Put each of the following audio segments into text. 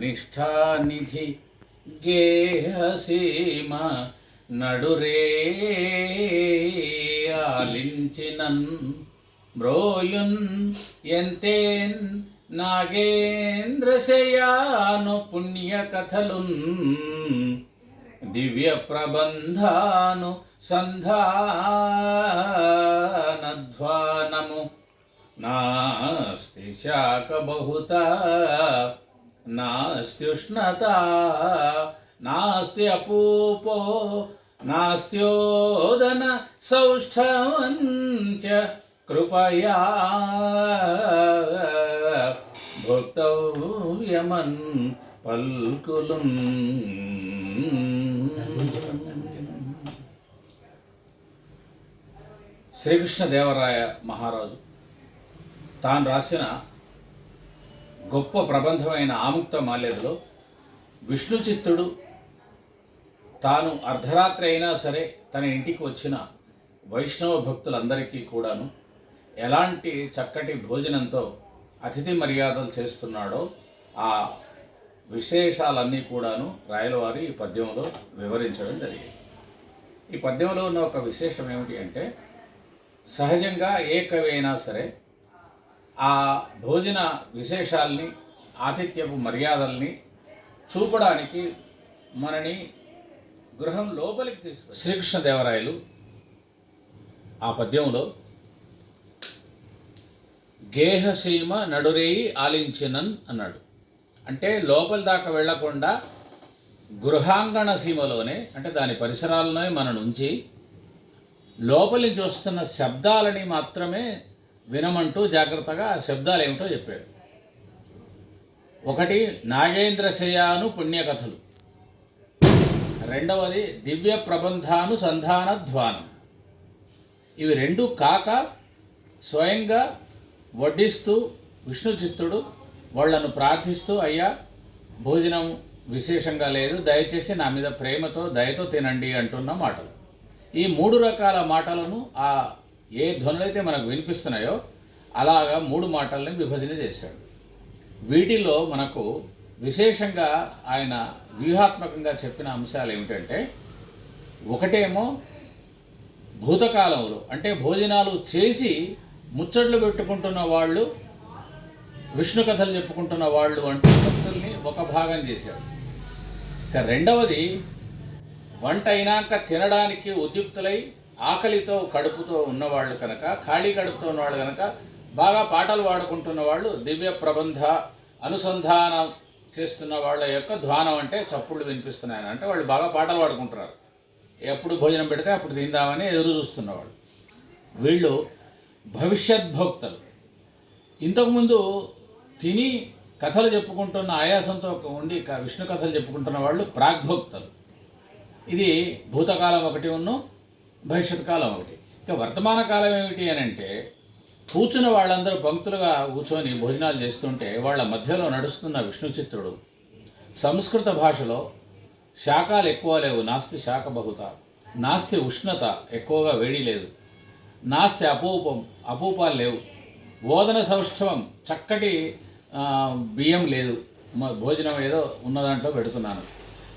నిష్ఠానిధి గేహసీమ నడురే ఆలించినన్ మ్రోయున్ ఎంతేన్ నాగేంద్రశయాను పుణ్యకథలున్ దివ్య ప్రబంధాను సంధానధ్వానము. నాస్తి శాఖ బహుత నాస్త్యుష్ణత నాస్తి అపూపో నాస్త్యోదన సౌష్ఠవంచ కృపయా. భక్తవ్యమన్ పల్కులున్ శ్రీకృష్ణదేవరాయ మహారాజు తాను రాసిన గొప్ప ప్రబంధమైన ఆముక్త మాల్యదలో విష్ణు చిత్తుడు తాను అర్ధరాత్రి అయినా సరే తన ఇంటికి వచ్చిన వైష్ణవ భక్తులందరికీ కూడాను ఎలాంటి చక్కటి భోజనంతో అతిథి మర్యాదలు చేస్తున్నాడో ఆ విశేషాలన్నీ కూడాను రాయలవారి ఈ పద్యంలో వివరించడం జరిగింది. ఈ పద్యంలో ఉన్న ఒక విశేషం ఏమిటి అంటే సహజంగా ఏ కవి అయినా సరే ఆ భోజన విశేషాల్ని ఆతిథ్యపు మర్యాదల్ని చూపడానికి మనని గృహం లోపలికి తీసుకు శ్రీకృష్ణదేవరాయలు ఆ పద్యంలో గేహసీమ నడురేయి ఆలించినన్ అన్నాడు. అంటే లోపల దాకా వెళ్ళకుండా గృహాంగణ సీమలోనే అంటే దాని పరిసరాలనే మనం ఉంచి లోపలి నుంచి వస్తున్న శబ్దాలని మాత్రమే వినమంటూ జాగ్రత్తగా ఆ శబ్దాలు ఏమిటో చెప్పాడు. ఒకటి నాగేంద్ర శయాను పుణ్యకథలు. రెండవది దివ్య ప్రబంధానుసంధాన ధ్వానం. ఇవి రెండు కాక స్వయంగా వడ్డిస్తూ విష్ణు చిత్తుడు వాళ్ళను ప్రార్థిస్తూ అయ్యా భోజనం విశేషంగా లేదు దయచేసి నా మీద ప్రేమతో దయతో తినండి అంటున్న మాటలు. ఈ మూడు రకాల మాటలను ఆ ఏ ధ్వనులైతే మనకు వినిపిస్తున్నాయో అలాగా మూడు మాటల్ని విభజన చేశాడు. వీటిల్లో మనకు విశేషంగా ఆయన వ్యూహాత్మకంగా చెప్పిన అంశాలు ఏమిటంటే ఒకటేమో భూతకాలంలో అంటే భోజనాలు చేసి ముచ్చట్లు పెట్టుకుంటున్న వాళ్ళు విష్ణు కథలు చెప్పుకుంటున్న వాళ్ళు అంటూ భక్తుల్ని ఒక భాగం చేశాడు. ఇక రెండవది వంట అయినాక తినడానికి ఉద్యుక్తులై ఆకలితో కడుపుతో ఉన్నవాళ్ళు కనుక ఖాళీ కడుపుతో ఉన్నవాళ్ళు కనుక బాగా పాటలు పాడుకుంటున్న వాళ్ళు దివ్య ప్రబంధ అనుసంధానం చేస్తున్న వాళ్ళ యొక్క ధ్వానం అంటే చప్పుళ్ళు వినిపిస్తున్నాయని. అంటే వాళ్ళు బాగా పాటలు పాడుకుంటున్నారు. ఎప్పుడు భోజనం పెడితే అప్పుడు తిందామని ఎదురు చూస్తున్నవాళ్ళు వీళ్ళు. భవిష్యద్భోక్తలు ఇంతకుముందు తిని కథలు చెప్పుకుంటున్న ఆయాసంతో ఉండి క- విష్ణు కథలు చెప్పుకుంటున్న వాళ్ళు ప్రాగ్భోక్తలు ఇది భూతకాలం ఒకటి ఉన్ను భవిష్యత్ కాలం ఒకటి. ఇక వర్తమాన కాలం ఏమిటి అని అంటే కూర్చుని వాళ్ళందరూ పంక్తులుగా కూర్చొని భోజనాలు చేస్తుంటే వాళ్ళ మధ్యలో నడుస్తున్న విష్ణు చిత్రుడు. సంస్కృత భాషలో శాఖలు ఎక్కువ లేవు నాస్తి శాఖ బహుత. నాస్తి ఉష్ణత ఎక్కువగా వేడి లేదు. నాస్తి అపూపం అపూపాలు లేవు. ఓదన సౌష్ఠవం చక్కటి బియ్యం లేదు. భోజనం ఏదో ఉన్న దాంట్లో పెడుతున్నాను.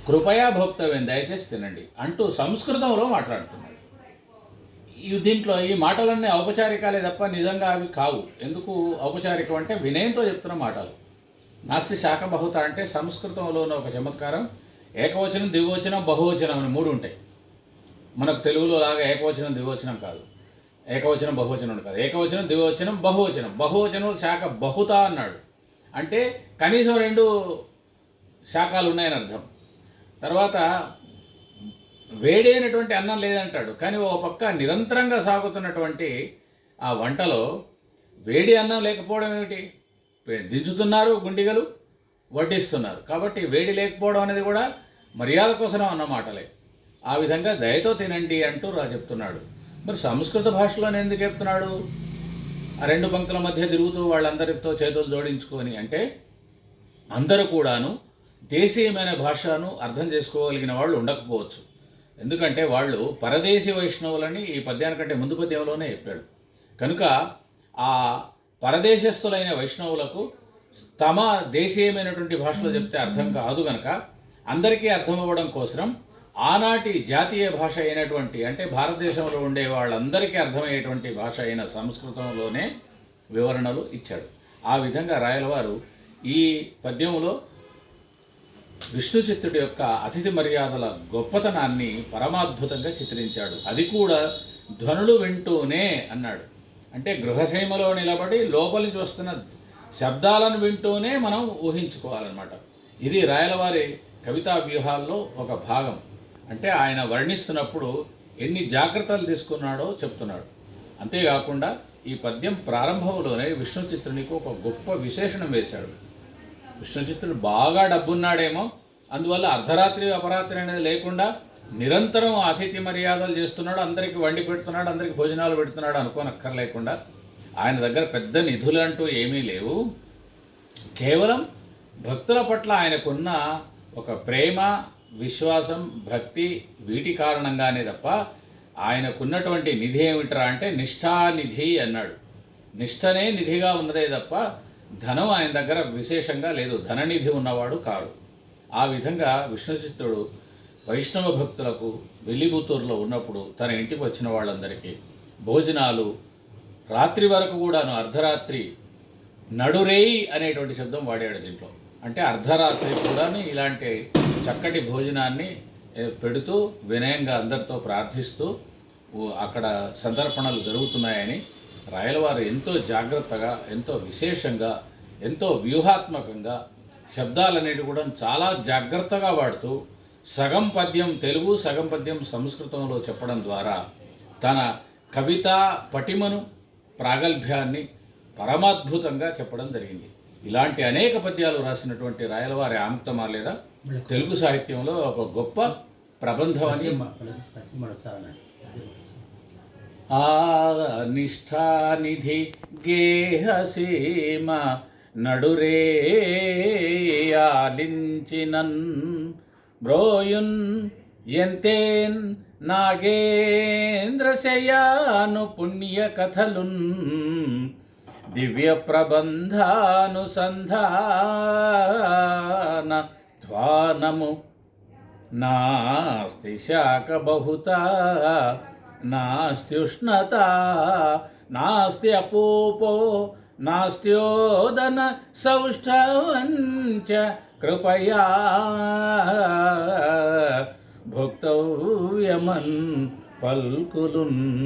కృపయా భోక్తవ్యం దయచేసి తినండి అంటూ సంస్కృతంలో మాట్లాడుతున్నాను ఈ దీంట్లో ఈ మాటలన్నీ ఔపచారికాలే తప్ప నిజంగా అవి కావు. ఎందుకు ఔపచారికం అంటే వినయంతో చెప్తున్న మాటలు. నాస్తి శాఖ బహుత అంటే సంస్కృతంలో ఉన్న ఒక చమత్కారం. ఏకవచనం ద్వివచనం బహువచనం అని మూడు ఉంటాయి. మనకు తెలుగులో లాగా ఏకవచనం ద్వివచనం కాదు. ఏకవచనం బహువచనం కాదు. ఏకవచనం ద్వివచనం బహువచనం. బహువచనం శాఖ బహుత అన్నాడు. అంటే కనీసం రెండు శాఖలు ఉన్నాయని అర్థం. తర్వాత వేడి అయినటువంటి అన్నం లేదంటాడు. కానీ ఓ పక్క నిరంతరంగా సాగుతున్నటువంటి ఆ వంటలో వేడి అన్నం లేకపోవడం ఏమిటి? దించుతున్నారు గుండిగలు వడ్డిస్తున్నారు. కాబట్టి వేడి లేకపోవడం అనేది కూడా మర్యాద కోసం అన్న మాటలే. ఆ విధంగా దయతో తినండి అంటూ రా చెప్తున్నాడు. మరి సంస్కృత భాషలోనే ఎందుకు చెప్తున్నాడు? ఆ రెండు పంక్తుల మధ్య తిరుగుతూ వాళ్ళందరితో చేతులు జోడించుకొని అంటే అందరూ కూడాను దేశీయమైన భాషను అర్థం చేసుకోగలిగిన వాళ్ళు ఉండకపోవచ్చు. ఎందుకంటే వాళ్ళు పరదేశీ వైష్ణవులని ఈ పద్యానికంటే ముందు పద్యంలోనే చెప్పాడు. కనుక ఆ పరదేశస్థులైన వైష్ణవులకు తమ దేశీయమైనటువంటి భాషలో చెప్తే అర్థం కాదు కనుక అందరికీ అర్థం అవ్వడం కోసం ఆనాటి జాతీయ భాష అయినటువంటి అంటే భారతదేశంలో ఉండే వాళ్ళందరికీ అర్థమయ్యేటువంటి భాష అయిన సంస్కృతంలోనే వివరణలు ఇచ్చాడు. ఆ విధంగా రాయలవారు ఈ పద్యంలో విష్ణుచిత్తుడి యొక్క అతిథి మర్యాదల గొప్పతనాన్ని పరమాద్భుతంగా చిత్రించాడు. అది కూడా ధ్వనులు వింటూనే అన్నాడు. అంటే గృహసీమలో నిలబడి లోపలి చూస్తున్న శబ్దాలను వింటూనే మనం ఊహించుకోవాలన్నమాట. ఇది రాయలవారి కవితా వ్యూహాల్లో ఒక భాగం. అంటే ఆయన వర్ణిస్తున్నప్పుడు ఎన్ని జాగ్రత్తలు తీసుకున్నాడో చెప్తున్నాడు. అంతేకాకుండా ఈ పద్యం ప్రారంభంలోనే విష్ణు చిత్రునికి ఒక గొప్ప విశేషణం వేశాడు. విష్ణుచిత్తుడు బాగా డబ్బున్నాడేమో. అందువల్ల అర్ధరాత్రి అపరాత్రి అనేది లేకుండా నిరంతరం అతిథి మర్యాదలు చేస్తున్నాడు అందరికీ వండి పెడుతున్నాడు అందరికీ భోజనాలు పెడుతున్నాడు అనుకోనక్కర్లేకుండా ఆయన దగ్గర పెద్ద నిధులు అంటూ ఏమీ లేవు. కేవలం భక్తుల పట్ల ఆయనకున్న ఒక ప్రేమ విశ్వాసం భక్తి వీటి కారణంగానే తప్ప ఆయనకున్నటువంటి నిధి ఏమిట్రా అంటే నిష్ఠానిధి అన్నాడు. నిష్ఠనే నిధిగా ఉన్నదే తప్ప ధనం ఆయన దగ్గర విశేషంగా లేదు. ధననిధి ఉన్నవాడు కాడు. ఆ విధంగా విష్ణుచిత్తుడు వైష్ణవ భక్తులకు వెల్లిబుత్తూరులో ఉన్నప్పుడు తన ఇంటికి వచ్చిన వాళ్ళందరికీ భోజనాలు రాత్రి వరకు కూడాను అర్ధరాత్రి నడురేయి అనేటువంటి శబ్దం వాడాడు దీంట్లో. అంటే అర్ధరాత్రి కూడా ఇలాంటి చక్కటి భోజనాన్ని పెడుతూ వినయంగా అందరితో ప్రార్థిస్తూ అక్కడ సందర్పణలు జరుగుతున్నాయని రాయలవారు ఎంతో జాగ్రత్తగా ఎంతో విశేషంగా ఎంతో వ్యూహాత్మకంగా శబ్దాలనేవి కూడా చాలా జాగ్రత్తగా వాడుతూ సగం పద్యం తెలుగు సగం పద్యం సంస్కృతంలో చెప్పడం ద్వారా తన కవితా పటిమను ప్రాగల్భ్యాన్ని పరమాద్భుతంగా చెప్పడం జరిగింది. ఇలాంటి అనేక పద్యాలు రాసినటువంటి రాయలవారి ఆముక్తమా లేదా? తెలుగు సాహిత్యంలో ఒక గొప్ప ప్రబంధం అని నిష్ఠానిధి గేహసీమ నడురేయాలించినన్ బ్రోయున్ ఎంతేన్ నాగేంద్రశయాను పుణ్య కథలున్ దివ్య ప్రబంధానుసంధాన ధ్వానము. నాస్తి శాఖ బహుత నాస్త్యుష్ణత నాస్తి అపూపో నాస్త్యోదన సౌష్ఠవంచ కృపయా. భుక్తవ్యమన్ పల్కులున్